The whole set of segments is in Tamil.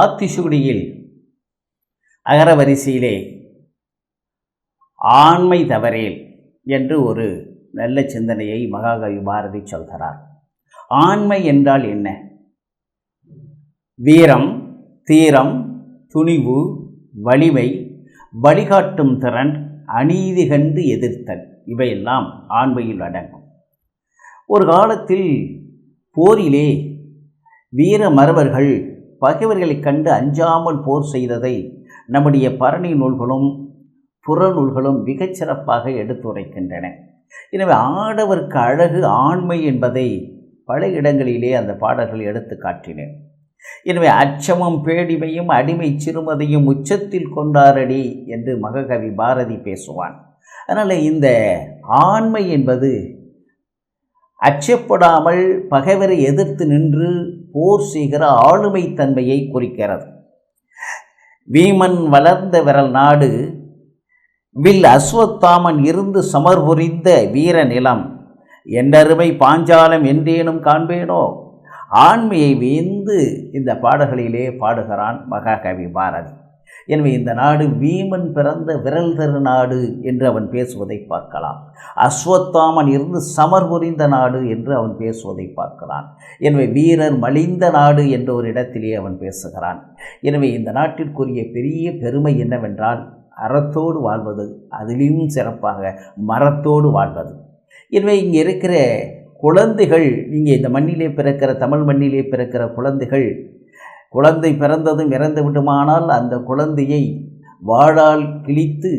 ஆத்திசூடியில் அகரவரிசையிலே ஆண்மை தவறேல் என்று ஒரு நல்ல சிந்தனையை மகாகவி பாரதி சொல்கிறார். ஆண்மை என்றால் என்ன? வீரம் தீரம் துணிவு வலிமை வழிகாட்டும் திறன் அநீதி கண்டு எதிர்த்தல் இவையெல்லாம் ஆண்மையில் அடங்கும். ஒரு காலத்தில் போரிலே வீர மரபர்கள் பகைவர்களை கண்டு அஞ்சாமல் போர் செய்ததை நம்முடைய பரணி நூல்களும் புறநூல்களும் மிகச்சிறப்பாக எடுத்துரைக்கின்றன. எனவே ஆடவர்க்கு அழகு ஆண்மை என்பதை பல இடங்களிலே அந்த பாடல்கள் எடுத்து காட்டினேன் எனவே அச்சமும் பேடிமையும் அடிமை சிறுமதையும் உச்சத்தில் கொண்டாரடி என்று மககவி பாரதி பேசுவான். அதனால் இந்த ஆண்மை என்பது அச்சப்படாமல் பகைவரை எதிர்த்து நின்று போர் செய்கிற ஆளுமை தன்மையை குறிக்கிறது. வீமன் வளர்ந்த விரல் நாடு வில் அஸ்வத்தாமன் இருந்து சமர் புரிந்த வீர நிலம் என்றருமை பாஞ்சாலம் என்றேனும் காண்பேனோ? ஆண்மையை வீந்து இந்த பாடல்களிலே பாடுகிறான் மகாகவி பாரதி. எனவே இந்த நாடு வீமன் பிறந்த விரல் தரு நாடு என்று அவன் பேசுவதை பார்க்கலாம். அஸ்வத்தாமன் இருந்து சமர் புரிந்த நாடு என்று அவன் பேசுவதை பார்க்கலாம். எனவே வீரர் மலிந்த நாடு என்ற ஒரு இடத்திலே அவன் பேசுகிறான். எனவே இந்த நாட்டிற்குரிய பெரிய பெருமை என்னவென்றால் அறத்தோடு வாழ்வது அதிலும் சிறப்பாக மரத்தோடு வாழ்வது. எனவே இங்கே இருக்கிற குழந்தைகள் இங்கே இந்த மண்ணிலே பிறக்கிற தமிழ் மண்ணிலே பிறக்கிற குழந்தைகள் குழந்தை பிறந்ததும் இறந்து விடுமானால் அந்த குழந்தையை வாழால் கிழித்து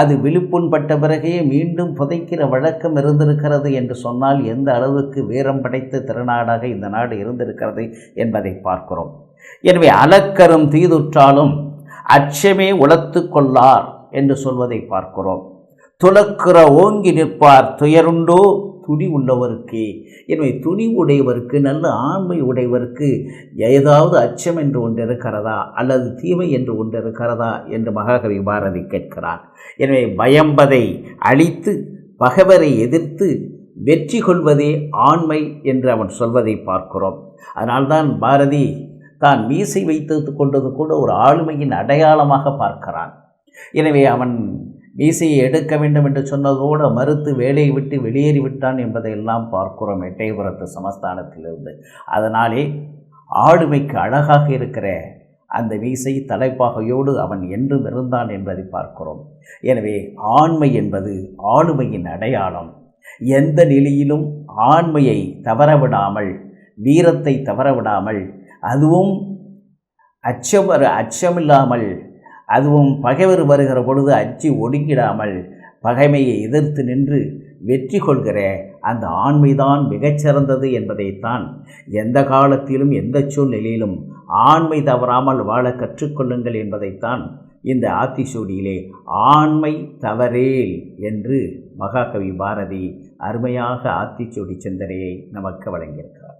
அது விழுப்புண்பட்ட பிறகே மீண்டும் புதைக்கிற வழக்கம் இருந்திருக்கிறது என்று சொன்னால் எந்த அளவுக்கு வீரம் படைத்த திருநாடாக இந்த நாடு இருந்திருக்கிறது என்பதை பார்க்கிறோம். எனவே அலக்கரும் தீதுற்றாலும் அச்சமே உளத்து கொள்ளார் என்று சொல்வதை பார்க்கிறோம். துலக்குற ஓங்கி நிற்பார் துயருண்டோ துணி உள்ளவருக்கு. எனவே துணி உடையவருக்கு நல்ல ஆண்மை உடையவருக்கு ஏதாவது அச்சம் என்று ஒன்று இருக்கிறதா அல்லது தீமை என்று ஒன்று இருக்கிறதா என்று மகாகவி பாரதி கேட்கிறார். எனவே பயம்பதை அழித்து பகைவரை எதிர்த்து வெற்றி கொள்வதே ஆண்மை என்று அவன் சொல்வதை பார்க்கிறோம். அதனால்தான் பாரதி தான் மீசை வைத்து கொண்டது கூட ஒரு ஆளுமையின் அடையாளமாக பார்க்கிறான். எனவே அவன் மீசையை எடுக்க வேண்டும் என்று சொன்னதோடு மறுத்து வேலையை விட்டு வெளியேறி விட்டான் என்பதையெல்லாம் பார்க்கிறோம் எட்டயபுரத்து சமஸ்தானத்திலிருந்து. அதனாலே ஆளுமைக்கு அழகாக இருக்கிற அந்த மீசை தலைப்பாகையோடு அவன் என்றும் இருந்தான் என்பதை பார்க்கிறோம். எனவே ஆண்மை என்பது ஆளுமையின் அடையாளம். எந்த நிலையிலும் ஆண்மையை தவறவிடாமல் வீரத்தை தவறவிடாமல் அதுவும் அச்சம் அச்சமில்லாமல் அதுவும் பகைவர் வருகிற பொழுது அச்சு ஒடுங்கிடாமல் பகைமையை எதிர்த்து நின்று வெற்றி கொள்கிற அந்த ஆண்மைதான் மிகச்சிறந்தது என்பதைத்தான் எந்த காலத்திலும் எந்த சூழ்நிலையிலும் ஆண்மை தவறாமல் வாழ கற்றுக்கொள்ளுங்கள் என்பதைத்தான் இந்த ஆத்திசூடியிலே ஆண்மை தவறேல் என்று மகாகவி பாரதி அருமையாக ஆத்திச்சூடி சிந்தனையை நமக்கு வழங்கியிருக்கிறார்.